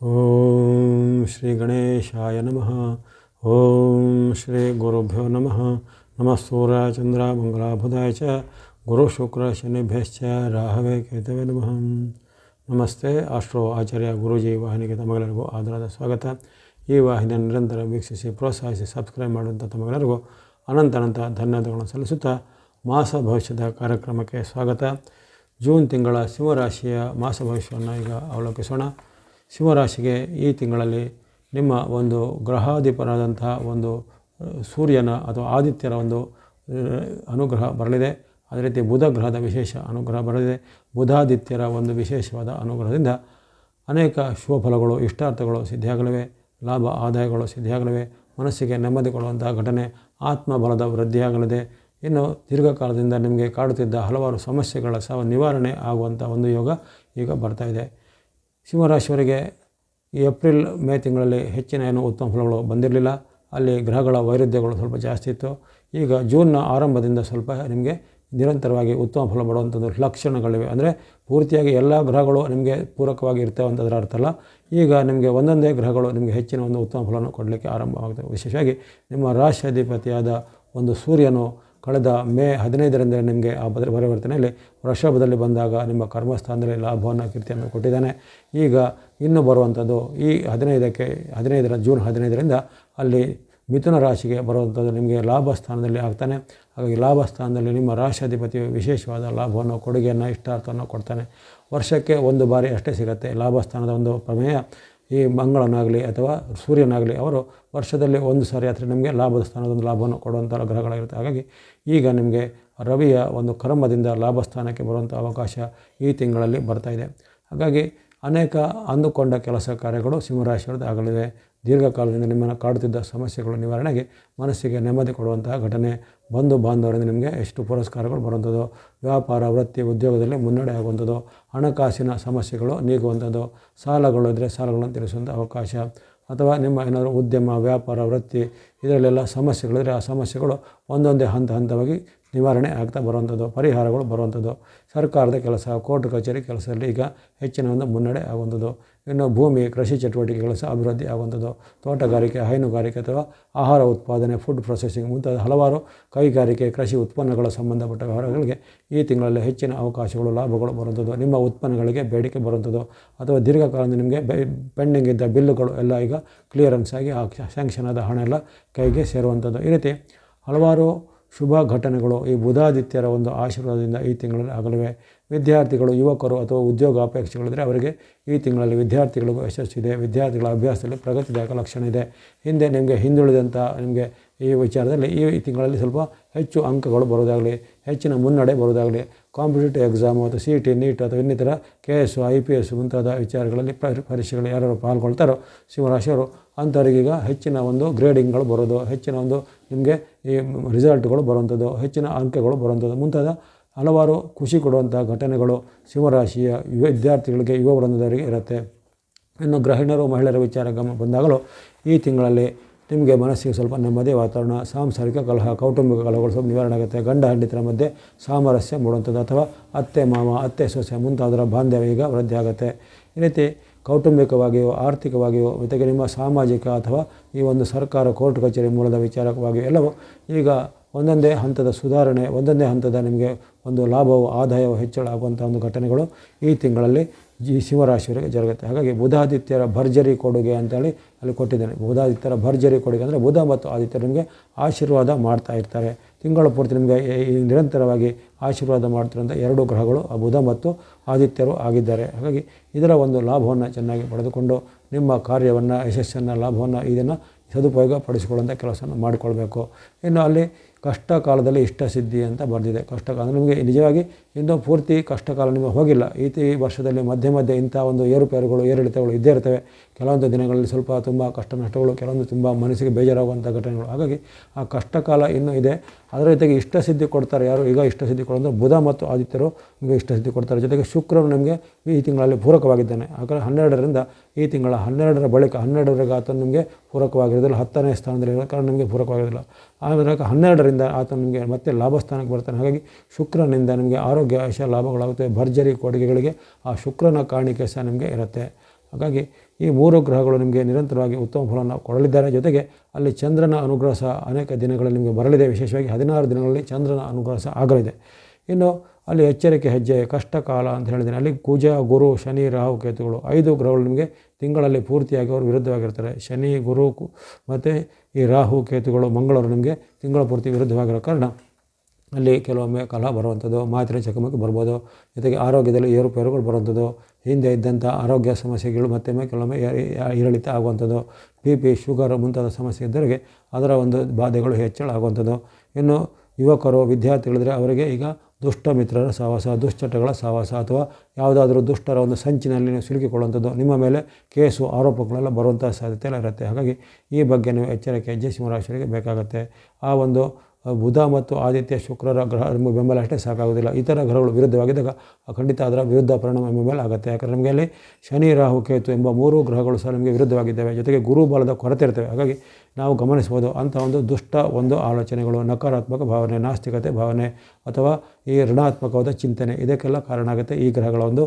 ಓಂ ಶ್ರೀ ಗಣೇಶಾಯ ನಮಃ ಓಂ ಶ್ರೀ ಗುರುಭ್ಯೋ ನಮಃ ನಮಃ ಸೂರ್ಯ ಚಂದ್ರ ಮಂಗಳಾಬುಧಾಯ ಚ ಗುರು ಶುಕ್ರ ಶನಿಭ್ಯಶ್ಚ ರಾಹವೇ ಕೇತವೇ ನಮಃ ನಮಸ್ತೆ ಆಸ್ಟ್ರೋ ಆಚಾರ್ಯ ಗುರೂಜಿ ವಾಹಿನಿಗೆ ತಮಗೆಲ್ಲರಿಗೂ ಆದರದ ಸ್ವಾಗತ ಈ ವಾಹಿನಿಯನ್ನು ನಿರಂತರ ವೀಕ್ಷಿಸಿ ಪ್ರೋತ್ಸಾಹಿಸಿ ಸಬ್ಸ್ಕ್ರೈಬ್ ಮಾಡುವಂಥ ತಮಗೆಲ್ಲರಿಗೂ ಅನಂತ ಅನಂತ ಧನ್ಯವಾದಗಳನ್ನು ಸಲ್ಲಿಸುತ್ತಾ ಮಾಸ ಭವಿಷ್ಯದ ಕಾರ್ಯಕ್ರಮಕ್ಕೆ ಸ್ವಾಗತ ಜೂನ್ ತಿಂಗಳ ಸಿಂಹರಾಶಿಯ ಮಾಸ ಭವಿಷ್ಯವನ್ನು ಈಗ ಅವಲೋಕಿಸೋಣ ಸಿಂಹರಾಶಿಗೆ ಈ ತಿಂಗಳಲ್ಲಿ ನಿಮ್ಮ ಒಂದು ಗ್ರಹಾಧಿಪರಾದಂತಹ ಒಂದು ಸೂರ್ಯನ ಅಥವಾ ಆದಿತ್ಯರ ಒಂದು ಅನುಗ್ರಹ ಬರಲಿದೆ. ಅದೇ ರೀತಿ ಬುಧ ಗ್ರಹದ ವಿಶೇಷ ಅನುಗ್ರಹ ಬರಲಿದೆ. ಬುಧಾದಿತ್ಯರ ಒಂದು ವಿಶೇಷವಾದ ಅನುಗ್ರಹದಿಂದ ಅನೇಕ ಶುಭಫಲಗಳು, ಇಷ್ಟಾರ್ಥಗಳು ಸಿದ್ಧಿಯಾಗಲಿವೆ. ಲಾಭ, ಆದಾಯಗಳು ಸಿದ್ಧಿಯಾಗಲಿವೆ. ಮನಸ್ಸಿಗೆ ನೆಮ್ಮದಿ ಕೊಡುವಂತಹ ಘಟನೆ, ಆತ್ಮಬಲದ ವೃದ್ಧಿಯಾಗಲಿದೆ. ಇನ್ನು ದೀರ್ಘಕಾಲದಿಂದ ನಿಮಗೆ ಕಾಡುತ್ತಿದ್ದ ಹಲವಾರು ಸಮಸ್ಯೆಗಳ ಸಹ ನಿವಾರಣೆ ಆಗುವಂಥ ಒಂದು ಯೋಗ ಈಗ ಬರ್ತಾ ಇದೆ. ಸಿಂಹರಾಶಿಯವರಿಗೆ ಏಪ್ರಿಲ್ ಮೇ ತಿಂಗಳಲ್ಲಿ ಹೆಚ್ಚಿನ ಏನು ಉತ್ತಮ ಫಲಗಳು ಬಂದಿರಲಿಲ್ಲ. ಅಲ್ಲಿ ಗ್ರಹಗಳ ವೈರುಧ್ಯಗಳು ಸ್ವಲ್ಪ ಜಾಸ್ತಿ ಇತ್ತು. ಈಗ ಜೂನ್ನ ಆರಂಭದಿಂದ ಸ್ವಲ್ಪ ನಿಮಗೆ ನಿರಂತರವಾಗಿ ಉತ್ತಮ ಫಲ ಬರುವಂಥದ್ದು ಲಕ್ಷಣಗಳಿವೆ. ಅಂದರೆ ಪೂರ್ತಿಯಾಗಿ ಎಲ್ಲ ಗ್ರಹಗಳು ನಿಮಗೆ ಪೂರಕವಾಗಿ ಇರ್ತವೆ ಅಂತದರ ಅರ್ಥ ಅಲ್ಲ. ಈಗ ನಿಮಗೆ ಒಂದೊಂದೇ ಗ್ರಹಗಳು ನಿಮಗೆ ಹೆಚ್ಚಿನ ಒಂದು ಉತ್ತಮ ಫಲವನ್ನು ಕೊಡಲಿಕ್ಕೆ ಆರಂಭವಾಗುತ್ತೆ ವಿಶೇಷವಾಗಿ ನಿಮ್ಮ ರಾಶಿಯಾಧಿಪತಿಯಾದ ಒಂದು ಸೂರ್ಯನು ಕಳೆದ ಮೇ ಹದಿನೈದರಿಂದ ನಿಮಗೆ ಆ ಬದಲು ಪರಿವರ್ತನೆಯಲ್ಲಿ ವೃಷಭದಲ್ಲಿ ಬಂದಾಗ ನಿಮ್ಮ ಕರ್ಮಸ್ಥಾನದಲ್ಲಿ ಲಾಭವನ್ನು ಕೀರ್ತಿಯನ್ನು ಕೊಟ್ಟಿದ್ದಾನೆ. ಈಗ ಇನ್ನು ಬರುವಂಥದ್ದು ಈ ಹದಿನೈದಕ್ಕೆ, ಹದಿನೈದರ ಜೂನ್ ಹದಿನೈದರಿಂದ ಅಲ್ಲಿ ಮಿಥುನ ರಾಶಿಗೆ ಬರುವಂಥದ್ದು ನಿಮಗೆ ಲಾಭ ಸ್ಥಾನದಲ್ಲಿ ಆಗ್ತಾನೆ. ಹಾಗಾಗಿ ಲಾಭ ಸ್ಥಾನದಲ್ಲಿ ನಿಮ್ಮ ರಾಶಿಯಾಧಿಪತಿ ವಿಶೇಷವಾದ ಲಾಭವನ್ನು, ಕೊಡುಗೆಯನ್ನು, ಇಷ್ಟಾರ್ಥವನ್ನು ಕೊಡ್ತಾನೆ. ವರ್ಷಕ್ಕೆ ಒಂದು ಬಾರಿ ಅಷ್ಟೇ ಸಿಗುತ್ತೆ. ಲಾಭ ಸ್ಥಾನದ ಒಂದು ಪ್ರಮೇಯ. ಈ ಮಂಗಳನಾಗಲಿ ಅಥವಾ ಸೂರ್ಯನಾಗಲಿ ಅವರು ವರ್ಷದಲ್ಲಿ ಒಂದು ಸಾರಿ ಆದರೆ ನಿಮಗೆ ಲಾಭದ ಸ್ಥಾನದ ಒಂದು ಲಾಭವನ್ನು ಕೊಡುವಂಥ ಗ್ರಹಗಳಾಗಿರುತ್ತೆ. ಹಾಗಾಗಿ ಈಗ ನಿಮಗೆ ರವಿಯ ಒಂದು ಕರ್ಮದಿಂದ ಲಾಭ ಸ್ಥಾನಕ್ಕೆ ಬರುವಂಥ ಅವಕಾಶ ಈ ತಿಂಗಳಲ್ಲಿ ಬರ್ತಾ ಇದೆ. ಹಾಗಾಗಿ ಅನೇಕ ಅಂದುಕೊಂಡ ಕೆಲಸ ಕಾರ್ಯಗಳು ಸಿಂಹರಾಶಿಯವ್ರದ್ದು ಆಗಲಿವೆ ದೀರ್ಘಕಾಲದಿಂದ ನಿಮ್ಮನ್ನು ಕಾಡುತ್ತಿದ್ದ ಸಮಸ್ಯೆಗಳ ನಿವಾರಣೆಗೆ ಮನಸ್ಸಿಗೆ ನೆಮ್ಮದಿ ಕೊಡುವಂತಹ ಘಟನೆ ಬಂಧು ಬಾಂಧವರಿಂದ ನಿಮಗೆ ಎಷ್ಟು ಪುರಸ್ಕಾರಗಳು ಬರುವಂಥದ್ದು ವ್ಯಾಪಾರ, ವೃತ್ತಿ, ಉದ್ಯೋಗದಲ್ಲಿ ಮುನ್ನಡೆ ಆಗುವಂಥದ್ದು ಹಣಕಾಸಿನ ಸಮಸ್ಯೆಗಳು ನೀಗುವಂಥದ್ದು ಸಾಲಗಳು ಇದ್ದರೆ ಸಾಲಗಳನ್ನು ತಿಳಿಸುವಂಥ ಅವಕಾಶ. ಅಥವಾ ನಿಮ್ಮ ಏನಾದರೂ ಉದ್ಯಮ, ವ್ಯಾಪಾರ, ವೃತ್ತಿ, ಇದರಲ್ಲೆಲ್ಲ ಸಮಸ್ಯೆಗಳಿದ್ರೆ ಆ ಸಮಸ್ಯೆಗಳು ಒಂದೊಂದೇ ಹಂತ ಹಂತವಾಗಿ ನಿವಾರಣೆ ಆಗ್ತಾ ಬರುವಂಥದ್ದು, ಪರಿಹಾರಗಳು ಬರುವಂಥದ್ದು. ಸರ್ಕಾರದ ಕೆಲಸ, ಕೋರ್ಟ್ ಕಚೇರಿ ಕೆಲಸದಲ್ಲಿ ಈಗ ಹೆಚ್ಚಿನ ಒಂದು ಮುನ್ನಡೆ ಆಗುವಂಥದ್ದು. ಇನ್ನು ಭೂಮಿ, ಕೃಷಿ ಚಟುವಟಿಕೆಗಳು ಸಹ ಅಭಿವೃದ್ಧಿ ಆಗುವಂಥದ್ದು. ತೋಟಗಾರಿಕೆ, ಹೈನುಗಾರಿಕೆ ಅಥವಾ ಆಹಾರ ಉತ್ಪಾದನೆ ಫುಡ್ ಪ್ರೊಸೆಸಿಂಗ್ ಮುಂತಾದ ಹಲವಾರು ಕೈಗಾರಿಕೆ, ಕೃಷಿ ಉತ್ಪನ್ನಗಳ ಸಂಬಂಧಪಟ್ಟ ವ್ಯವಹಾರಗಳಿಗೆ ಈ ತಿಂಗಳಲ್ಲಿ ಹೆಚ್ಚಿನ ಅವಕಾಶಗಳು, ಲಾಭಗಳು ಬರುವಂಥದ್ದು. ನಿಮ್ಮ ಉತ್ಪನ್ನಗಳಿಗೆ ಬೇಡಿಕೆ ಬರುವಂಥದ್ದು. ಅಥವಾ ದೀರ್ಘಕಾಲದಿಂದ ನಿಮಗೆ ಪೆಂಡಿಂಗ್ ಇದ್ದ ಬಿಲ್ಲುಗಳು ಎಲ್ಲ ಈಗ ಕ್ಲಿಯರೆನ್ಸ್ ಆಗಿ ಆ ಸ್ಯಾಂಕ್ಷನ್ ಆದ ಹಣ ಎಲ್ಲ ಕೈಗೆ ಸೇರುವಂಥದ್ದು. ಈ ರೀತಿ ಹಲವಾರು ಶುಭ ಘಟನೆಗಳು ಈ ಬುಧಾದಿತ್ಯರ ಒಂದು ಆಶೀರ್ವಾದದಿಂದ ಈ ತಿಂಗಳಲ್ಲಿ ಆಗಲಿವೆ. ವಿದ್ಯಾರ್ಥಿಗಳು, ಯುವಕರು ಅಥವಾ ಉದ್ಯೋಗ ಅಪೇಕ್ಷೆಗಳಿದ್ದರೆ ಅವರಿಗೆ ಈ ತಿಂಗಳಲ್ಲಿ ವಿದ್ಯಾರ್ಥಿಗಳಿಗೂ ಯಶಸ್ಸಿದೆ ವಿದ್ಯಾರ್ಥಿಗಳ ಅಭ್ಯಾಸದಲ್ಲಿ ಪ್ರಗತಿದಾಯಕ ಲಕ್ಷಣ ಇದೆ. ಹಿಂದೆ ನಿಮಗೆ ಹಿಂದುಳಿದಂಥ ನಿಮಗೆ ಈ ವಿಚಾರದಲ್ಲಿ ಈ ತಿಂಗಳಲ್ಲಿ ಸ್ವಲ್ಪ ಹೆಚ್ಚು ಅಂಕಗಳು ಬರೋದಾಗಲಿ ಹೆಚ್ಚಿನ ಮುನ್ನಡೆ ಬರೋದಾಗಲಿ ಕಾಂಪಿಟೇಟಿವ್ ಎಕ್ಸಾಮು ಅಥವಾ ಸಿ ಟಿ ನೀಟ್ ಅಥವಾ ಇನ್ನಿತರ K S I P S ಮುಂತಾದ ವಿಚಾರಗಳಲ್ಲಿ ಪರಿ ಪರೀಕ್ಷೆಗಳು ಯಾರು ಪಾಲ್ಗೊಳ್ತಾರೋ ಸಿಂಹರಾಶಿಯವರು ಅಂಥವರಿಗೀಗ ಹೆಚ್ಚಿನ ಒಂದು ಗ್ರೇಡಿಂಗ್ಗಳು ಬರೋದು, ಹೆಚ್ಚಿನ ಒಂದು ನಿಮಗೆ ಈ ರಿಸಲ್ಟ್ಗಳು ಬರುವಂಥದ್ದು, ಹೆಚ್ಚಿನ ಅಂಕಗಳು ಬರುವಂಥದ್ದು, ಮುಂತಾದ ಹಲವಾರು ಖುಷಿ ಕೊಡುವಂಥ ಘಟನೆಗಳು ಸಿಂಹರಾಶಿಯ ಯುವ ವಿದ್ಯಾರ್ಥಿಗಳಿಗೆ, ಯುವ ವೃಂದದವರಿಗೆ ಇರುತ್ತೆ. ಇನ್ನು ಗೃಹಿಣಿಯರು, ಮಹಿಳೆಯರ ವಿಚಾರ ಗಮ ಬಂದಾಗಲೂ ಈ ತಿಂಗಳಲ್ಲಿ ನಿಮಗೆ ಮನಸ್ಸಿಗೆ ಸ್ವಲ್ಪ ನೆಮ್ಮದಿ ವಾತಾವರಣ, ಸಾಂಸಾರಿಕ ಕಲಹ, ಕೌಟುಂಬಿಕ ಕಲಹಗಳು ಸ್ವಲ್ಪ ನಿವಾರಣೆ ಆಗುತ್ತೆ. ಗಂಡ ಹೆಂಡತಿರ ಮಧ್ಯೆ ಸಾಮರಸ್ಯ ಮೂಡುವಂಥದ್ದು ಅಥವಾ ಅತ್ತೆ, ಮಾವ, ಅತ್ತೆ, ಸೊಸೆ ಮುಂತಾದರ ಬಾಂಧವ್ಯ ಈಗ ವೃದ್ಧಿ ಆಗುತ್ತೆ. ಈ ರೀತಿ ಕೌಟುಂಬಿಕವಾಗಿಯೋ, ಆರ್ಥಿಕವಾಗಿಯೋ, ಜೊತೆಗೆ ನಿಮ್ಮ ಸಾಮಾಜಿಕ ಅಥವಾ ಈ ಒಂದು ಸರ್ಕಾರ, ಕೋರ್ಟ್, ಕಚೇರಿ ಮೂಲದ ವಿಚಾರವಾಗಿಯೋ ಎಲ್ಲವೂ ಈಗ ಒಂದೊಂದೇ ಹಂತದ ಸುಧಾರಣೆ, ಒಂದೊಂದೇ ಹಂತದ ನಿಮಗೆ ಒಂದು ಲಾಭವು, ಆದಾಯವು, ಹೆಚ್ಚಳ ಆಗುವಂಥ ಒಂದು ಘಟನೆಗಳು ಈ ತಿಂಗಳಲ್ಲಿ ಜಿ ಶಿವರಾಶಿಯವರಿಗೆ ಜರುಗುತ್ತೆ. ಹಾಗಾಗಿ ಬುಧಾದಿತ್ಯರ ಭರ್ಜರಿ ಕೊಡುಗೆ ಅಂತೇಳಿ ಅಲ್ಲಿ ಕೊಟ್ಟಿದ್ದೇನೆ. ಬುಧಾದಿತ್ಯರ ಭರ್ಜರಿ ಕೊಡುಗೆ ಅಂದರೆ ಬುಧ ಮತ್ತು ಆದಿತ್ಯರು ನಿಮಗೆ ಆಶೀರ್ವಾದ ಮಾಡ್ತಾ ಇರ್ತಾರೆ. ತಿಂಗಳ ಪೂರ್ತಿ ನಿಮಗೆ ನಿರಂತರವಾಗಿ ಆಶೀರ್ವಾದ ಮಾಡ್ತಿರೋಂಥ ಎರಡು ಗ್ರಹಗಳು, ಆ ಬುಧ ಮತ್ತು ಆದಿತ್ಯರು ಆಗಿದ್ದಾರೆ. ಹಾಗಾಗಿ ಇದರ ಒಂದು ಲಾಭವನ್ನು ಚೆನ್ನಾಗಿ ಪಡೆದುಕೊಂಡು ನಿಮ್ಮ ಕಾರ್ಯವನ್ನು, ಯಶಸ್ಸನ್ನು, ಲಾಭವನ್ನು, ಇದನ್ನು ಸದುಪಯೋಗ ಪಡಿಸಿಕೊಳ್ಳುವಂಥ ಕೆಲಸವನ್ನು ಮಾಡಿಕೊಳ್ಬೇಕು. ಇನ್ನು ಅಲ್ಲಿ ಕಷ್ಟ ಕಾಲದಲ್ಲಿ ಇಷ್ಟ ಸಿದ್ಧಿ ಅಂತ ಬರೆದಿದೆ. ಕಷ್ಟ ಕಾಲ ನಿಮಗೆ ನಿಜವಾಗಿ ಇನ್ನೂ ಪೂರ್ತಿ ಕಷ್ಟ ಕಾಲ ನಿಮಗೆ ಹೋಗಿಲ್ಲ. ಈ ಈ ವರ್ಷದಲ್ಲಿ ಮಧ್ಯೆ ಮಧ್ಯೆ ಇಂಥ ಒಂದು ಏರುಪೇರುಗಳು, ಏರಿಳಿತಗಳು ಇದ್ದೇ ಇರ್ತವೆ. ಕೆಲವೊಂದು ದಿನಗಳಲ್ಲಿ ಸ್ವಲ್ಪ ತುಂಬ ಕಷ್ಟ ನಷ್ಟಗಳು, ಕೆಲವೊಂದು ತುಂಬ ಮನಸ್ಸಿಗೆ ಬೇಜಾರಾಗುವಂಥ ಘಟನೆಗಳು. ಹಾಗಾಗಿ ಆ ಕಷ್ಟ ಕಾಲ ಇನ್ನೂ ಇದೆ. ಅದರ ಜೊತೆಗೆ ಇಷ್ಟ ಸಿದ್ಧಿ ಕೊಡ್ತಾರೆ ಯಾರು? ಈಗ ಇಷ್ಟ ಸಿದ್ಧಿ ಕೊಡೋದು ಬುಧ ಮತ್ತು ಆದಿತ್ಯರು ನಿಮಗೆ ಇಷ್ಟ ಸಿದ್ಧಿ ಕೊಡ್ತಾರೆ. ಜೊತೆಗೆ ಶುಕ್ರನು ನಿಮಗೆ ಈ ತಿಂಗಳಲ್ಲಿ ಪೂರಕವಾಗಿದ್ದಾನೆ. ಹಾಗಾದರೆ ಹನ್ನೆರಡರಿಂದ ಈ ತಿಂಗಳ ಹನ್ನೆರಡರ ಬಳಿಕ ಹನ್ನೆರಡರ ಆತ ನಿಮಗೆ ಪೂರಕವಾಗಿರೋದಿಲ್ಲ. ಹತ್ತನೇ ಸ್ಥಾನದಲ್ಲಿ ಇರೋ ಕಾರಣ ನಿಮಗೆ ಪೂರಕವಾಗಿರೋದಿಲ್ಲ. ಆಮೇಲೆ ಹನ್ನೆರಡರಿಂದ ಆತ ನಿಮಗೆ ಮತ್ತೆ ಲಾಭ ಸ್ಥಾನಕ್ಕೆ ಬರ್ತಾನೆ. ಹಾಗಾಗಿ ಶುಕ್ರನಿಂದ ನಿಮಗೆ ಆರೋಗ್ಯ ಯಶ ಲಾಭಗಳಾಗುತ್ತೆ. ಭರ್ಜರಿ ಕೊಡುಗೆಗಳಿಗೆ ಆ ಶುಕ್ರನ ಕಾಣಿಕೆ ಸಹ ನಿಮಗೆ ಇರುತ್ತೆ. ಹಾಗಾಗಿ ಈ ಮೂರು ಗ್ರಹಗಳು ನಿಮಗೆ ನಿರಂತರವಾಗಿ ಉತ್ತಮ ಫಲವನ್ನು ಕೊಡಲಿದ್ದಾರೆ. ಜೊತೆಗೆ ಅಲ್ಲಿ ಚಂದ್ರನ ಅನುಗ್ರಹ ಸಹ ಅನೇಕ ದಿನಗಳಲ್ಲಿ ನಿಮಗೆ ಬರಲಿದೆ. ವಿಶೇಷವಾಗಿ ಹದಿನಾರು ದಿನಗಳಲ್ಲಿ ಚಂದ್ರನ ಅನುಗ್ರಹ ಸಹ ಆಗಲಿದೆ. ಇನ್ನು ಅಲ್ಲಿ ಎಚ್ಚರಿಕೆ ಹೆಜ್ಜೆ ಕಷ್ಟ ಕಾಲ ಅಂತ ಹೇಳಿದ್ದೀನಿ. ಅಲ್ಲಿ ಕುಜ, ಗುರು, ಶನಿ, ರಾಹು, ಕೇತುಗಳು ಐದು ಗ್ರಹಗಳು ನಿಮಗೆ ತಿಂಗಳಲ್ಲಿ ಪೂರ್ತಿಯಾಗಿ ಅವರು ವಿರುದ್ಧವಾಗಿರ್ತಾರೆ. ಶನಿ, ಗುರು ಮತ್ತು ಈ ರಾಹು, ಕೇತುಗಳು ಮಂಗಳವರು ನಿಮಗೆ ತಿಂಗಳ ಪೂರ್ತಿ ವಿರುದ್ಧವಾಗಿರೋ ಕಾರಣ ಅಲ್ಲಿ ಕೆಲವೊಮ್ಮೆ ಕಲಹ ಬರುವಂಥದ್ದು ಮಾತಿನ ಚಕಮಕಿ ಬರ್ಬೋದು. ಜೊತೆಗೆ ಆರೋಗ್ಯದಲ್ಲಿ ಏರುಪೇರುಗಳು ಬರುವಂಥದ್ದು, ಹಿಂದೆ ಇದ್ದಂಥ ಆರೋಗ್ಯ ಸಮಸ್ಯೆಗಳು ಮತ್ತೊಮ್ಮೆ ಕೆಲವೊಮ್ಮೆ ಏರಿಳಿತ ಆಗುವಂಥದ್ದು, ಬಿ, ಪಿ, ಶುಗರ್ ಮುಂತಾದ ಸಮಸ್ಯೆ ಇದ್ದವರಿಗೆ ಅದರ ಒಂದು ಬಾಧೆಗಳು ಹೆಚ್ಚಳ ಆಗುವಂಥದ್ದು ಇನ್ನು ಯುವಕರು, ವಿದ್ಯಾರ್ಥಿಗಳಿದ್ರೆ ಅವರಿಗೆ ಈಗ ದುಷ್ಟ ಮಿತ್ರರ ಸಹವಾಸ ದುಶ್ಚಟಗಳ ಸಹವಾಸ ಅಥವಾ ಯಾವುದಾದ್ರೂ ದುಷ್ಟರ ಒಂದು ಸಂಚಿನಲ್ಲಿ ನೀವು ಸಿಲುಕಿಕೊಳ್ಳುವಂಥದ್ದು ನಿಮ್ಮ ಮೇಲೆ ಕೇಸು ಆರೋಪಗಳೆಲ್ಲ ಬರುವಂಥ ಸಾಧ್ಯತೆ ಎಲ್ಲ ಇರುತ್ತೆ. ಹಾಗಾಗಿ ಈ ಬಗ್ಗೆ ನೀವು ಎಚ್ಚರಿಕೆ ಜೆ ಸಿಂಹರಾಶಿಗೆ ಬೇಕಾಗುತ್ತೆ. ಆ ಒಂದು ಬುಧ ಮತ್ತು ಆದಿತ್ಯ ಶುಕ್ರರ ಗ್ರಹ ನಿಮಗೆ ಬೆಂಬಲ ಅಷ್ಟೇ ಸಾಕಾಗೋದಿಲ್ಲ ಇತರ ಗ್ರಹಗಳು ವಿರುದ್ಧವಾಗಿದ್ದಾಗ ಖಂಡಿತ ಅದರ ವಿರುದ್ಧ ಪರಿಣಾಮ ನಿಮ್ಮ ಮೇಲೆ ಆಗುತ್ತೆ. ಯಾಕಂದರೆ ನಮಗೆ ಅಲ್ಲಿ ಶನಿ, ರಾಹು, ಕೇತು ಎಂಬ ಮೂರು ಗ್ರಹಗಳು ಸಹ ನಮಗೆ ವಿರುದ್ಧವಾಗಿದ್ದಾವೆ. ಜೊತೆಗೆ ಗುರು ಬಲದ ಕೊರತೆ ಇರ್ತವೆ. ಹಾಗಾಗಿ ನಾವು ಗಮನಿಸ್ಬೋದು ಅಂಥ ಒಂದು ದುಷ್ಟ ಒಂದು ಆಲೋಚನೆಗಳು, ನಕಾರಾತ್ಮಕ ಭಾವನೆ, ನಾಸ್ತಿಕತೆ ಭಾವನೆ ಅಥವಾ ಈ ಋಣಾತ್ಮಕವಾದ ಚಿಂತನೆ, ಇದಕ್ಕೆಲ್ಲ ಕಾರಣ ಆಗುತ್ತೆ ಈ ಗ್ರಹಗಳ ಒಂದು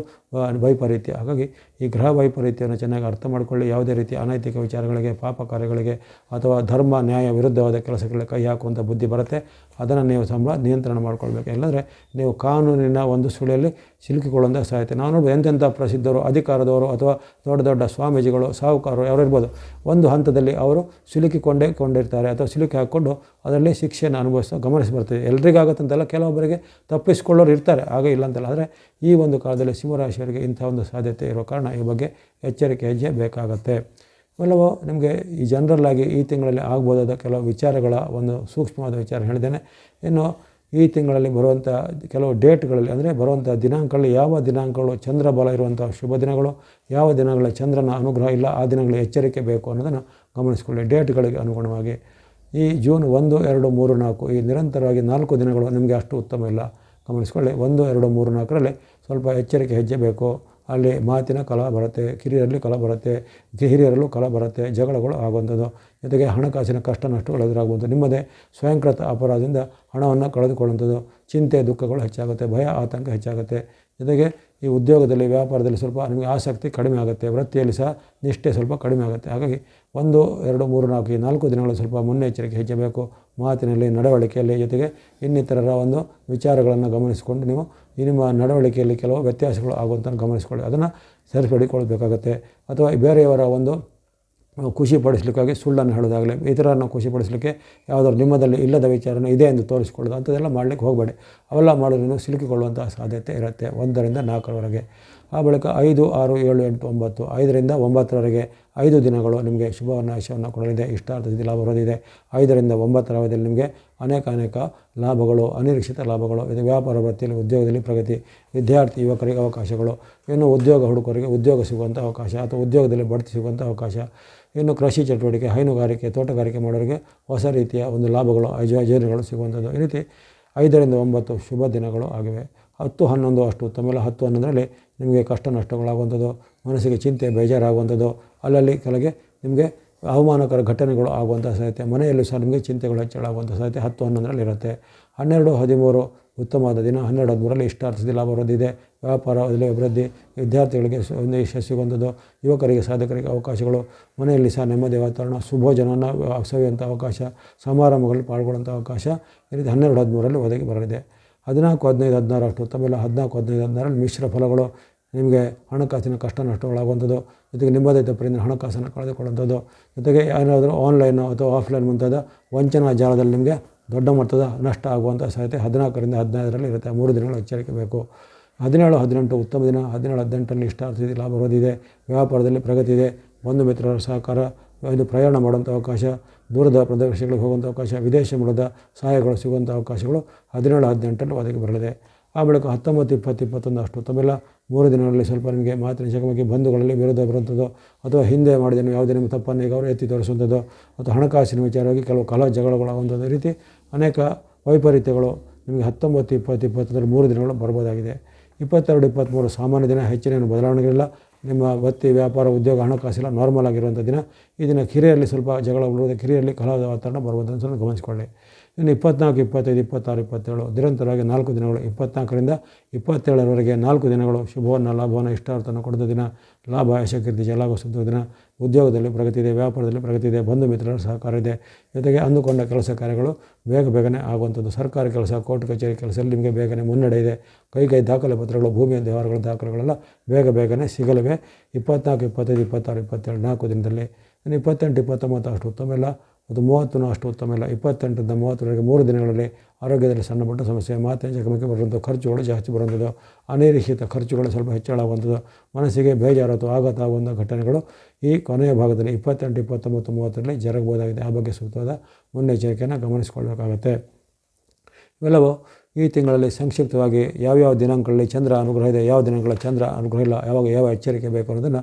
ವೈಪರೀತ್ಯ. ಹಾಗಾಗಿ ಈ ಗ್ರಹ ವೈಪರೀತ್ಯವನ್ನು ಚೆನ್ನಾಗಿ ಅರ್ಥ ಮಾಡಿಕೊಳ್ಳಿ. ಯಾವುದೇ ರೀತಿ ಅನೈತಿಕ ವಿಚಾರಗಳಿಗೆ, ಪಾಪ ಕಾರ್ಯಗಳಿಗೆ ಅಥವಾ ಧರ್ಮ, ನ್ಯಾಯ ವಿರುದ್ಧವಾದ ಕೆಲಸಗಳಿಗೆ ಕೈ ಹಾಕುವಂಥ ಬುದ್ಧಿ ಬರುತ್ತೆ. ಅದನ್ನು ನೀವು ಸಂಬಳ ನಿಯಂತ್ರಣ ಮಾಡ್ಕೊಳ್ಬೇಕು. ಇಲ್ಲಾಂದರೆ ನೀವು ಕಾನೂನಿನ ಒಂದು ಸುಳಿಯಲ್ಲಿ ಸಿಲುಕಿಕೊಳ್ಳುವಂಥ ಸಾಧ್ಯತೆ. ನಾವು ನೋಡ್ಬೋದು ಎಂತೆಂಥ ಪ್ರಸಿದ್ಧರು, ಅಧಿಕಾರದವರು ಅಥವಾ ದೊಡ್ಡ ದೊಡ್ಡ ಸ್ವಾಮೀಜಿಗಳು, ಸಾಹುಕಾರರು ಯಾರು ಇರ್ಬೋದು, ಒಂದು ಹಂತದಲ್ಲಿ ಅವರು ಸಿಲುಕಿಕೊಂಡೇ ಕೊಂಡಿರ್ತಾರೆ ಅಥವಾ ಸಿಲುಕಿ ಹಾಕ್ಕೊಂಡು ಅದರಲ್ಲಿ ಶಿಕ್ಷೆಯನ್ನು ಅನುಭವಿಸೋ ಗಮನಿಸಿ ಬರ್ತದೆ ಎಲ್ರಿಗಾಗತ್ತಂತಲ್ಲ, ಕೆಲವೊಬ್ಬರಿಗೆ ತಪ್ಪಿಸ್ಕೊಳ್ಳೋರು ಇರ್ತಾರೆ ಆಗ ಇಲ್ಲ ಅಂತಲ್ಲ. ಆದರೆ ಈ ಒಂದು ಕಾಲದಲ್ಲಿ ಸಿಂಹರಾಶಿಯವರಿಗೆ ಇಂಥ ಒಂದು ಸಾಧ್ಯತೆ ಇರೋ ಕಾರಣ ಈ ಬಗ್ಗೆ ಎಚ್ಚರಿಕೆ ಹೆಜ್ಜೆ ಬೇಕಾಗತ್ತೆ. ಇವೆಲ್ಲವೂ ನಿಮಗೆ ಈ ಜನರಲ್ ಈ ತಿಂಗಳಲ್ಲಿ ಆಗ್ಬೋದಾದ ಕೆಲವು ವಿಚಾರಗಳ ಒಂದು ಸೂಕ್ಷ್ಮವಾದ ವಿಚಾರ ಹೇಳಿದ್ದೇನೆ. ಇನ್ನು ಈ ತಿಂಗಳಲ್ಲಿ ಬರುವಂಥ ಕೆಲವು ಡೇಟ್ಗಳಲ್ಲಿ, ಅಂದರೆ ಬರುವಂಥ ದಿನಾಂಕಗಳಲ್ಲಿ ಯಾವ ದಿನಾಂಕಗಳು ಚಂದ್ರ ಬಲ ಇರುವಂಥ ಶುಭ ದಿನಗಳು, ಯಾವ ದಿನಗಳ ಚಂದ್ರನ ಅನುಗ್ರಹ ಇಲ್ಲ, ಆ ದಿನಗಳು ಎಚ್ಚರಿಕೆ ಬೇಕು ಅನ್ನೋದನ್ನು ಗಮನಿಸಿಕೊಳ್ಳಿ. ಡೇಟ್ಗಳಿಗೆ ಅನುಗುಣವಾಗಿ ಈ ಜೂನ್ ಒಂದು, ಎರಡು, ಮೂರು, ನಾಲ್ಕು ಈ ನಿರಂತರವಾಗಿ ನಾಲ್ಕು ದಿನಗಳು ನಿಮಗೆ ಅಷ್ಟು ಉತ್ತಮ ಇಲ್ಲ. ಗಮನಿಸ್ಕೊಳ್ಳಿ. ಒಂದು, ಎರಡು, ಮೂರು, ನಾಲ್ಕರಲ್ಲಿ ಸ್ವಲ್ಪ ಎಚ್ಚರಿಕೆ ಹೆಜ್ಜೆ ಬೇಕು ಅಲ್ಲಿ ಮಾತಿನ ಕಲ ಬರುತ್ತೆ, ಕಿರಿಯರಲ್ಲಿ ಕಲ ಬರುತ್ತೆ ಹಿರಿಯರಲ್ಲೂ ಕಲ ಬರುತ್ತೆ, ಜಗಳಗಳು ಆಗುವಂಥದ್ದು. ಜೊತೆಗೆ ಹಣಕಾಸಿನ ಕಷ್ಟ ನಷ್ಟಗಳು ಎದುರಾಗುವಂಥದ್ದು. ನಿಮ್ಮದೇ ಸ್ವಯಂಕೃತ ಅಪರಾಧದಿಂದ ಹಣವನ್ನು ಕಳೆದುಕೊಳ್ಳುವಂಥದ್ದು. ಚಿಂತೆ, ದುಃಖಗಳು ಹೆಚ್ಚಾಗುತ್ತೆ, ಭಯ, ಆತಂಕ ಹೆಚ್ಚಾಗುತ್ತೆ. ಜೊತೆಗೆ ಈ ಉದ್ಯೋಗದಲ್ಲಿ ವ್ಯಾಪಾರದಲ್ಲಿ ಸ್ವಲ್ಪ ನಿಮಗೆ ಆಸಕ್ತಿ ಕಡಿಮೆ ಆಗುತ್ತೆ, ವೃತ್ತಿಯಲ್ಲಿ ಸಹ ನಿಷ್ಠೆ ಸ್ವಲ್ಪ ಕಡಿಮೆ ಆಗುತ್ತೆ. ಹಾಗಾಗಿ ಒಂದು, ಎರಡು, ಮೂರು, ನಾಲ್ಕು, ಈ ನಾಲ್ಕು ದಿನಗಳು ಸ್ವಲ್ಪ ಮುನ್ನೆಚ್ಚರಿಕೆ ಹೆಚ್ಚಬೇಕು. ಮಾತಿನಲ್ಲಿ, ನಡವಳಿಕೆಯಲ್ಲಿ ಜೊತೆಗೆ ಇನ್ನಿತರರ ಒಂದು ವಿಚಾರಗಳನ್ನು ಗಮನಿಸಿಕೊಂಡು ನೀವು ನಿಮ್ಮ ನಡವಳಿಕೆಯಲ್ಲಿ ಕೆಲವು ವ್ಯತ್ಯಾಸಗಳು ಆಗುವಂಥ ಗಮನಿಸ್ಕೊಳ್ಳಿ. ಅದನ್ನು ಸರಿಪಡಿಕೊಳ್ಬೇಕಾಗತ್ತೆ ಅಥವಾ ಬೇರೆಯವರ ಒಂದು ಖುಷಿ ಪಡಿಸ್ಲಿಕ್ಕಾಗಿ ಸುಳ್ಳನ್ನು ಹೇಳೋದಾಗಲಿ, ಇತರರನ್ನು ಖುಷಿ ಪಡಿಸಲಿಕ್ಕೆ ಯಾವುದಾದ್ರು ನಿಮ್ಮದಲ್ಲಿ ಇಲ್ಲದ ವಿಚಾರನ ಇದೆ ಎಂದು ತೋರಿಸ್ಕೊಳ್ಳೋದು, ಅಂಥದ್ದೆಲ್ಲ ಮಾಡಲಿಕ್ಕೆ ಹೋಗಬೇಡಿ. ಅವೆಲ್ಲ ಮಾಡೋದು ನೀವು ಸಿಲುಕಿಕೊಳ್ಳುವಂಥ ಸಾಧ್ಯತೆ ಇರುತ್ತೆ. ಒಂದರಿಂದ ನಾಲ್ಕರವರೆಗೆ. ಆ ಬಳಿಕ ಐದು, ಆರು, ಏಳು, ಎಂಟು, ಒಂಬತ್ತು, ಐದರಿಂದ ಒಂಬತ್ತರವರೆಗೆ ಐದು ದಿನಗಳು ನಿಮಗೆ ಶುಭ ನಾಶವನ್ನು ಕೊಡಲಿದೆ. ಇಷ್ಟಾರ್ಥ ಲಾಭ ಬರೋದಿದೆ ಐದರಿಂದ ಒಂಬತ್ತರ ಅವಧಿಯಲ್ಲಿ ನಿಮಗೆ ಅನೇಕ ಅನೇಕ ಲಾಭಗಳು, ಅನಿರೀಕ್ಷಿತ ಲಾಭಗಳು. ಇದು ವ್ಯಾಪಾರ ವೃತ್ತಿಯಲ್ಲಿ ಉದ್ಯೋಗದಲ್ಲಿ ಪ್ರಗತಿ, ವಿದ್ಯಾರ್ಥಿ, ಯುವಕರಿಗೆ ಅವಕಾಶಗಳು. ಇನ್ನು ಉದ್ಯೋಗ ಹುಡುಕರಿಗೆ ಉದ್ಯೋಗ ಸಿಗುವಂಥ ಅವಕಾಶ ಅಥವಾ ಉದ್ಯೋಗದಲ್ಲಿ ಬಡ್ತಿ ಸಿಗುವಂಥ ಅವಕಾಶ. ಇನ್ನು ಕೃಷಿ ಚಟುವಟಿಕೆ, ಹೈನುಗಾರಿಕೆ, ತೋಟಗಾರಿಕೆ ಮಾಡೋರಿಗೆ ಹೊಸ ರೀತಿಯ ಒಂದು ಲಾಭಗಳು ಯೋಜನೆಗಳು ಸಿಗುವಂಥದ್ದು. ಈ ರೀತಿ ಐದರಿಂದ ಒಂಬತ್ತು ಶುಭ ದಿನಗಳು ಆಗಿವೆ. ಹತ್ತು ಹನ್ನೊಂದು ಅಷ್ಟು ತಮಿಳು ಹತ್ತು ಹನ್ನೊಂದರಲ್ಲಿ ನಿಮಗೆ ಕಷ್ಟ ನಷ್ಟಗಳಾಗುವಂಥದ್ದು, ಮನಸ್ಸಿಗೆ ಚಿಂತೆ, ಬೇಜಾರಾಗುವಂಥದ್ದು, ಅಲ್ಲಲ್ಲಿ ಕೆಳಗೆ ನಿಮಗೆ ಅವಮಾನಕರ ಘಟನೆಗಳು ಆಗುವಂಥ ಸಾಧ್ಯತೆ, ಮನೆಯಲ್ಲೂ ಸಹ ನಿಮಗೆ ಚಿಂತೆಗಳು ಹೆಚ್ಚಳಾಗುವಂಥ ಸಾಧ್ಯತೆ ಹತ್ತು ಹನ್ನೊಂದರಲ್ಲಿ ಇರುತ್ತೆ ಹನ್ನೆರಡು, ಹದಿಮೂರು ಉತ್ತಮವಾದ ದಿನ ಹನ್ನೆರಡು ಹದಿಮೂರರಲ್ಲಿ ಇಷ್ಟಾರ್ಥದಲ್ಲಿ ಲಾಭ ಬರೋದಿದೆ ವ್ಯಾಪಾರದಲ್ಲಿ ಅಭಿವೃದ್ಧಿ, ವಿದ್ಯಾರ್ಥಿಗಳಿಗೆ ಒಂದು ಯಶಸ್ಸು ಸಿಗುವಂಥದ್ದು, ಯುವಕರಿಗೆ, ಸಾಧಕರಿಗೆ ಅವಕಾಶಗಳು, ಮನೆಯಲ್ಲಿ ಸಹ ನೆಮ್ಮದಿ ವಾತಾವರಣ ಶುಭೋಜನನ ಸವಿಯುವಂಥ ಅವಕಾಶ, ಸಮಾರಂಭಗಳಲ್ಲಿ ಪಾಲ್ಗೊಳ್ಳುವಂಥ ಅವಕಾಶ ಈ ರೀತಿ ಹನ್ನೆರಡು ಹದಿಮೂರರಲ್ಲಿ ಒದಗಿ ಬರಲಿದೆ. ಹದಿನಾಲ್ಕು, ಹದಿನೈದು ಹದಿನಾರು ಅಷ್ಟು ಎಲ್ಲ ಹದಿನಾಲ್ಕು, ಹದಿನೈದು ಹದಿನಾರಲ್ಲಿ ಮಿಶ್ರ ಫಲಗಳು ನಿಮಗೆ ಹಣಕಾಸಿನ ಕಷ್ಟ ನಷ್ಟಗಳಾಗುವಂಥದ್ದು, ಜೊತೆಗೆ ನಿಮ್ಮದೇ ತಪ್ಪರಿಂದ ಹಣಕಾಸನ್ನು ಕಳೆದುಕೊಳ್ಳುವಂಥದ್ದು, ಜೊತೆಗೆ ಏನಾದರೂ ಆನ್ಲೈನು ಅಥವಾ ಆಫ್ಲೈನ್ ಮುಂತಾದ ವಂಚನಾ ಜಾಲದಲ್ಲಿ ನಿಮಗೆ ದೊಡ್ಡ ಮಟ್ಟದ ನಷ್ಟ ಆಗುವಂಥ ಸಾಧ್ಯತೆ ಹದಿನಾಲ್ಕರಿಂದ ಹದಿನೈದರಲ್ಲಿ ಇರುತ್ತೆ. ಮೂರು ದಿನಗಳ ಎಚ್ಚರಿಕೆ ಬೇಕು. ಹದಿನೇಳು, ಹದಿನೆಂಟು ಉತ್ತಮ ದಿನ, ಹದಿನೇಳು, ಹದಿನೆಂಟರಲ್ಲಿ ಇಷ್ಟಾರ್ಥಿಸಿ ಲಾಭ ಬರೋದಿದೆ ವ್ಯಾಪಾರದಲ್ಲಿ ಪ್ರಗತಿ ಇದೆ. ಬಂಧು ಮಿತ್ರರ ಸಹಕಾರ, ಇದು ಪ್ರಯಾಣ ಮಾಡುವಂಥ ಅವಕಾಶ, ದೂರದ ಪ್ರದೇಶಗಳಿಗೆ ಹೋಗುವಂಥ ಅವಕಾಶ, ವಿದೇಶ ಮೂಲದ ಸಹಾಯಗಳು ಸಿಗುವಂಥ ಅವಕಾಶಗಳು ಹದಿನೇಳು, ಹದಿನೆಂಟರಲ್ಲಿ ಒದಗಿ ಬರಲಿದೆ. ಆ ಬಳಿಕ ಹತ್ತೊಂಬತ್ತು, ಇಪ್ಪತ್ತು, ಇಪ್ಪತ್ತೊಂದು ಅಷ್ಟು ತಮ್ಮೆಲ್ಲ ಮೂರು ದಿನಗಳಲ್ಲಿ ಸ್ವಲ್ಪ ನಿಮಗೆ ಮಾತಿನ ಚಕಮಕಿ ಬಂಧುಗಳಲ್ಲಿ ವಿರೋಧ ಬರುವಂಥದ್ದು ಅಥವಾ ಹಿಂದೆ ಮಾಡಿದ ಯಾವುದೇ ನಿಮ್ಮ ತಪ್ಪನ್ನು ಈಗ ಅವರು ಎತ್ತಿ ತೋರಿಸುವಂಥದ್ದು ಅಥವಾ ಹಣಕಾಸಿನ ವಿಚಾರವಾಗಿ ಕೆಲವು ಕಲಾ ಜಗಳಗಳಾಗುವಂಥದ್ದು ಈ ರೀತಿ ಅನೇಕ ವೈಪರೀತ್ಯಗಳು ನಿಮಗೆ ಹತ್ತೊಂಬತ್ತು, ಇಪ್ಪತ್ತು ಇಪ್ಪತ್ತೊಂದರ ಮೂರು ದಿನಗಳು ಬರ್ಬೋದಾಗಿದೆ ಇಪ್ಪತ್ತೆರಡು, ಇಪ್ಪತ್ತ್ಮೂರು ಸಾಮಾನ್ಯ ದಿನ ಹೆಚ್ಚಿನ ಏನು ಬದಲಾವಣೆಗಳಿಲ್ಲ. ನಿಮ್ಮ ವೃತ್ತಿ ವ್ಯಾಪಾರ, ಉದ್ಯೋಗ, ಹಣಕಾಸಿಲ್ಲ ನಾರ್ಮಲ್ ಆಗಿರುವಂಥ ದಿನ. ಈ ದಿನ ಕಿರಿಯರಲ್ಲಿ ಸ್ವಲ್ಪ ಜಗಳ ಉಳಿದ ಕಿರಿಯರಲ್ಲಿ ಕಲಾವಿದ ವಾತಾವರಣ ಬರುವಂಥದ್ದು ಗಮನಿಸಿಕೊಳ್ಳಿ. ಇನ್ನು ಇಪ್ಪತ್ನಾಲ್ಕು, ಇಪ್ಪತ್ತೈದು, ಇಪ್ಪತ್ತಾರು, ಇಪ್ಪತ್ತೇಳು, ನಿರಂತರವಾಗಿ ನಾಲ್ಕು ದಿನಗಳು, ಇಪ್ಪತ್ನಾಲ್ಕರಿಂದ ಇಪ್ಪತ್ತೇಳರವರೆಗೆ ನಾಲ್ಕು ದಿನಗಳು ಶುಭವನ್ನು, ಲಾಭವನ್ನು, ಇಷ್ಟಾರ್ಥವನ್ನು ಕೊಡಿದ ದಿನ, ಲಾಭ ಯಶಕೀರ್ತಿ ಜಲಾಭ ಸುದ್ದ ದಿನ, ಉದ್ಯೋಗದಲ್ಲಿ ಪ್ರಗತಿ ಇದೆ, ವ್ಯಾಪಾರದಲ್ಲಿ ಪ್ರಗತಿ ಇದೆ, ಬಂಧು ಮಿತ್ರರ ಸಹಕಾರ ಇದೆ. ಜೊತೆಗೆ ಅಂದುಕೊಂಡ ಕೆಲಸ ಕಾರ್ಯಗಳು ಬೇಗ ಬೇಗನೆ ಆಗುವಂಥದ್ದು. ಸರ್ಕಾರಿ ಕೆಲಸ, ಕೋರ್ಟ್ ಕಚೇರಿ ಕೆಲಸದಲ್ಲಿ ನಿಮಗೆ ಬೇಗನೆ ಮುನ್ನಡೆ ಇದೆ, ಕೈ ಕೈ ದಾಖಲೆ ಪತ್ರಗಳು, ಭೂಮಿಯ ವ್ಯವಹಾರಗಳ ದಾಖಲೆಗಳೆಲ್ಲ ಬೇಗ ಬೇಗನೆ ಸಿಗಲಿವೆ. ಇಪ್ಪತ್ನಾಲ್ಕು, ಇಪ್ಪತ್ತೈದು, ಇಪ್ಪತ್ತಾರು, ಇಪ್ಪತ್ತೇಳು, ನಾಲ್ಕು ದಿನದಲ್ಲಿ, ಇನ್ನು ಇಪ್ಪತ್ತೆಂಟು, ಇಪ್ಪತ್ತೊಂಬತ್ತು, ಅಷ್ಟು ಉತ್ತಮ. ಇಲ್ಲ ಅದು ಮೂವತ್ತೂ ಅಷ್ಟು ಉತ್ತಮ ಇಲ್ಲ. ಇಪ್ಪತ್ತೆಂಟರಿಂದ ಮೂವತ್ತರವರೆಗೆ ಮೂರು ದಿನಗಳಲ್ಲಿ ಆರೋಗ್ಯದಲ್ಲಿ ಸಣ್ಣ ಪುಟ್ಟ ಸಮಸ್ಯೆ ಮಾತೆ ಜಗಮಕ್ಕೆ ಬರುವಂಥ ಖರ್ಚುಗಳು ಜಾಸ್ತಿ ಬರುವಂಥದ್ದು, ಅನಿರೀಕ್ಷಿತ ಖರ್ಚುಗಳು ಸ್ವಲ್ಪ ಹೆಚ್ಚಳವಾಗುವಂಥದ್ದು, ಮನಸ್ಸಿಗೆ ಬೇಜಾರತ್ತು ಅಥವಾ ಆಘಾತ ಆಗುವಂಥ ಘಟನೆಗಳು ಈ ಕೊನೆಯ ಭಾಗದಲ್ಲಿ ಇಪ್ಪತ್ತೆಂಟು, ಇಪ್ಪತ್ತೊಂಬತ್ತು, ಮೂವತ್ತರಲ್ಲಿ ಜರಗಬಹುದಾಗಿದೆ. ಆ ಬಗ್ಗೆ ಸೂಕ್ತವಾದ ಮುನ್ನೆಚ್ಚರಿಕೆಯನ್ನು ಗಮನಿಸಿಕೊಳ್ಬೇಕಾಗತ್ತೆ ಇವೆಲ್ಲವೂ ಈ ತಿಂಗಳಲ್ಲಿ ಸಂಕ್ಷಿಪ್ತವಾಗಿ ಯಾವ್ಯಾವ ದಿನಾಂಕಗಳಲ್ಲಿ ಚಂದ್ರ ಅನುಗ್ರಹ ಇದೆ, ಯಾವ ದಿನಗಳ ಚಂದ್ರ ಅನುಗ್ರಹ ಇಲ್ಲ, ಯಾವಾಗ ಯಾವ ಎಚ್ಚರಿಕೆ ಬೇಕು ಅನ್ನೋದನ್ನು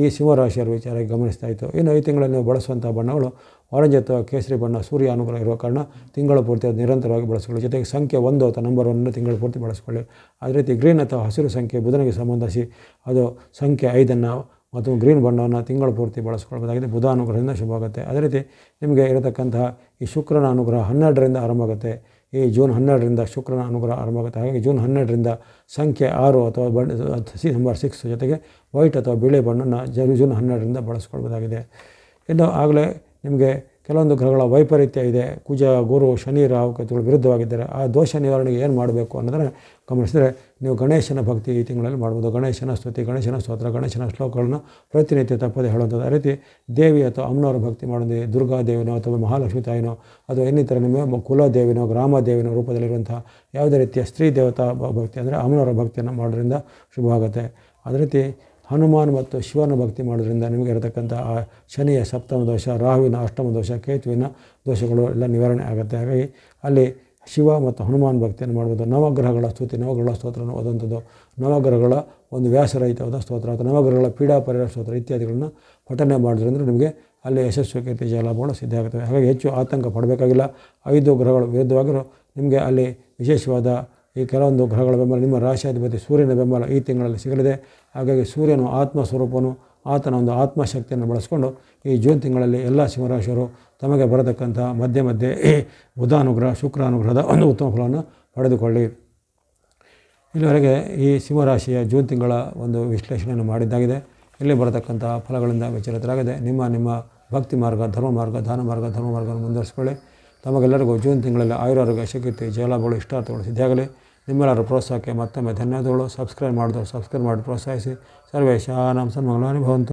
ಈ ಸಿಂಹರಾಶಿಯರ ವಿಚಾರ ಗಮನಿಸ್ತಾ ಇತ್ತು. ಇನ್ನು ಈ ತಿಂಗಳಲ್ಲಿ ನೀವು ಬಳಸುವಂಥ ಬಣ್ಣಗಳು ಆರೆಂಜ್ ಅಥವಾ ಕೇಸರಿ ಬಣ್ಣ, ಸೂರ್ಯ ಅನುಗ್ರಹ ಇರುವ ಕಾರಣ ತಿಂಗಳ ಪೂರ್ತಿ ಅದು ನಿರಂತರವಾಗಿ ಬಳಸಿಕೊಳ್ಳಿ. ಜೊತೆಗೆ ಸಂಖ್ಯೆ ಒಂದು ಅಥವಾ ನಂಬರ್ ಒನ್ನು ತಿಂಗಳ ಪೂರ್ತಿ ಬಳಸಿಕೊಳ್ಳಿ. ಅದೇ ರೀತಿ ಗ್ರೀನ್ ಅಥವಾ ಹಸಿರು ಸಂಖ್ಯೆ ಬುಧನಿಗೆ ಸಂಬಂಧಿಸಿ ಅದು ಸಂಖ್ಯೆ ಐದನ್ನು ಮತ್ತು ಗ್ರೀನ್ ಬಣ್ಣವನ್ನು ತಿಂಗಳ ಪೂರ್ತಿ ಬಳಸ್ಕೊಳ್ಬೋದಾಗಿದೆ ಬುಧ ಅನುಗ್ರಹದಿಂದ ಶುಭ ಆಗುತ್ತೆ ಅದೇ ರೀತಿ ನಿಮಗೆ ಇರತಕ್ಕಂತಹ ಈ ಶುಕ್ರನ ಅನುಗ್ರಹ ಹನ್ನೆರಡರಿಂದ ಆರಂಭ ಆಗುತ್ತೆ ಈ ಜೂನ್ ಹನ್ನೆರಡರಿಂದ ಶುಕ್ರನ ಅನುಗ್ರಹ ಆರಂಭ ಆಗುತ್ತೆ ಹಾಗಾಗಿ ಜೂನ್ ಹನ್ನೆರಡರಿಂದ ಸಂಖ್ಯೆ ಆರು ಅಥವಾ ಬಣ್ಣ ಸಿ ನಂಬರ್ ಸಿಕ್ಸ್ ಜೊತೆಗೆ ವೈಟ್ ಅಥವಾ ಬಿಳಿ ಬಣ್ಣನ ಜೂನ್ ಹನ್ನೆರಡರಿಂದ ಬಳಸ್ಕೊಳ್ಬೋದಾಗಿದೆ. ಇನ್ನು ಆಗಲೇ ನಿಮಗೆ ಕೆಲವೊಂದು ಗ್ರಹಗಳ ವೈಪರೀತ್ಯ ಇದೆ. ಕುಜ, ಗುರು, ಶನಿ, ರಾಹು, ಕೇತುಗಳು ವಿರುದ್ಧವಾಗಿದ್ದಾರೆ ಆ ದೋಷ ನಿವಾರಣೆಗೆ ಏನು ಮಾಡಬೇಕು ಅನ್ನೋದನ್ನು ಗಮನಿಸಿದರೆ ನೀವು ಗಣೇಶನ ಭಕ್ತಿ ಈ ತಿಂಗಳಲ್ಲಿ ಮಾಡ್ಬೋದು. ಗಣೇಶನ ಸ್ತುತಿ, ಗಣೇಶನ ಸ್ತೋತ್ರ, ಗಣೇಶನ ಶ್ಲೋಕಗಳನ್ನು ಪ್ರತಿನಿತ್ಯ ತಪ್ಪದೆ ಹೇಳುವಂಥದ್ದು. ಅದೇ ರೀತಿ ದೇವಿ ಅಥವಾ ಅಮ್ಮನವರ ಭಕ್ತಿ ಮಾಡೋದು ದುರ್ಗಾದೇವಿನೋ ಅಥವಾ ಮಹಾಲಕ್ಷ್ಮಿ ತಾಯಿನೋ ಅಥವಾ ಇನ್ನಿತರ ನಿಮ್ಮ ಕುಲದೇವಿನೋ ಗ್ರಾಮ ದೇವಿನೋ ರೂಪದಲ್ಲಿರುವಂಥ ಯಾವುದೇ ರೀತಿಯ ಸ್ತ್ರೀ ದೇವತಾ ಭಕ್ತಿ ಅಂದರೆ ಅಮ್ಮನವರ ಭಕ್ತಿಯನ್ನು ಮಾಡೋದ್ರಿಂದ ಶುಭ ಆಗುತ್ತೆ ಅದೇ ರೀತಿ ಹನುಮಾನ್ ಮತ್ತು ಶಿವನ ಭಕ್ತಿ ಮಾಡೋದ್ರಿಂದ ನಿಮಗೆ ಇರತಕ್ಕಂಥ ಆ ಶನಿಯ ಸಪ್ತಮ ದೋಷ, ರಾಹುವಿನ ಅಷ್ಟಮ ದೋಷ, ಕೇತುವಿನ ದೋಷಗಳು ಎಲ್ಲ ನಿವಾರಣೆ ಆಗುತ್ತೆ. ಹಾಗಾಗಿ ಅಲ್ಲಿ ಶಿವ ಮತ್ತು ಹನುಮಾನ್ ಭಕ್ತಿಯನ್ನು ಮಾಡ್ಬೋದು. ನವಗ್ರಹಗಳ ಸ್ತುತಿ, ನವಗ್ರಹಗಳ ಸ್ತೋತ್ರವನ್ನು ಓದುವಂಥದ್ದು ನವಗ್ರಹಗಳ ಒಂದು ವ್ಯಾಸರಹಿತವಾದ ಸ್ತೋತ್ರ ಅಥವಾ ನವಗ್ರಹಗಳ ಪೀಡಾ ಪರಿಹಾರ ಸ್ತೋತ್ರ ಇತ್ಯಾದಿಗಳನ್ನು ಪಠನೆ ಮಾಡಿದ್ರಿಂದ ನಿಮಗೆ ಅಲ್ಲಿ ಯಶಸ್ವಿ ಕೀರ್ತಿ ಲಾಭಗಳು ಸಿದ್ಧ ಆಗುತ್ತವೆ. ಹಾಗಾಗಿ ಹೆಚ್ಚು ಆತಂಕ ಪಡಬೇಕಾಗಿಲ್ಲ. ಐದು ಗ್ರಹಗಳು ವಿರುದ್ಧವಾಗಿರೋ ನಿಮಗೆ ಅಲ್ಲಿ ವಿಶೇಷವಾದ ಈ ಕೆಲವೊಂದು ಗ್ರಹಗಳ ಬೆಂಬಲ, ನಿಮ್ಮ ರಾಶಿಯಾಧಿಪತಿ ಸೂರ್ಯನ ಬೆಂಬಲ ಈ ತಿಂಗಳಲ್ಲಿ ಸಿಗಲಿದೆ. ಹಾಗಾಗಿ ಸೂರ್ಯನು ಆತ್ಮ ಸ್ವರೂಪನು ಆತನ ಒಂದು ಆತ್ಮಶಕ್ತಿಯನ್ನು ಬಳಸ್ಕೊಂಡು ಈ ಜೂನ್ ತಿಂಗಳಲ್ಲಿ ಎಲ್ಲ ಸಿಂಹರಾಶಿಯರು ತಮಗೆ ಬರತಕ್ಕಂಥ ಮಧ್ಯೆ ಮಧ್ಯೆ ಬುಧಾನುಗ್ರಹ, ಶುಕ್ರಾನುಗ್ರಹದ ಒಂದು ಉತ್ತಮ ಫಲವನ್ನು ಪಡೆದುಕೊಳ್ಳಿ. ಇಲ್ಲಿವರೆಗೆ ಈ ಸಿಂಹರಾಶಿಯ ಜೂನ್ ತಿಂಗಳ ಒಂದು ವಿಶ್ಲೇಷಣೆಯನ್ನು ಮಾಡಿದ್ದಾಗಿದೆ. ಇಲ್ಲಿ ಬರತಕ್ಕಂಥ ಫಲಗಳಿಂದ ವಿಚಲಿತರಾಗಿದೆ ನಿಮ್ಮ ನಿಮ್ಮ ಭಕ್ತಿ ಮಾರ್ಗ, ಧರ್ಮ ಮಾರ್ಗ, ದಾನ ಮಾರ್ಗ, ಧರ್ಮ ಮಾರ್ಗವನ್ನು ಮುಂದುವರಿಸಿಕೊಳ್ಳಿ. ತಮಗೆಲ್ಲರಿಗೂ ಜೂನ್ ತಿಂಗಳಲ್ಲಿ ಆಯುರಾರೋಗ್ಯ, ಶಕ್ತಿ, ಜಯಲಾಭಗಳು ಇಷ್ಟಾರ್ಥಗಳು ಸಿದ್ಧಿಯಾಗಲಿ. ನಿಮ್ಮೆಲ್ಲರ ಪ್ರೋತ್ಸಾಹಕ್ಕೆ ಮತ್ತೊಮ್ಮೆ ಧನ್ಯವಾದಗಳು. ಸಬ್ಸ್ಕ್ರೈಬ್ ಮಾಡಿದವರು ಸಬ್ಸ್ಕ್ರೈಬ್ ಮಾಡಿ ಪ್ರೋತ್ಸಾಹಿಸಿ. ಸರ್ವೇಶ ನಮ್ಮ ಸನ್ಮಂಗಲಾನಿ ಭವಂತು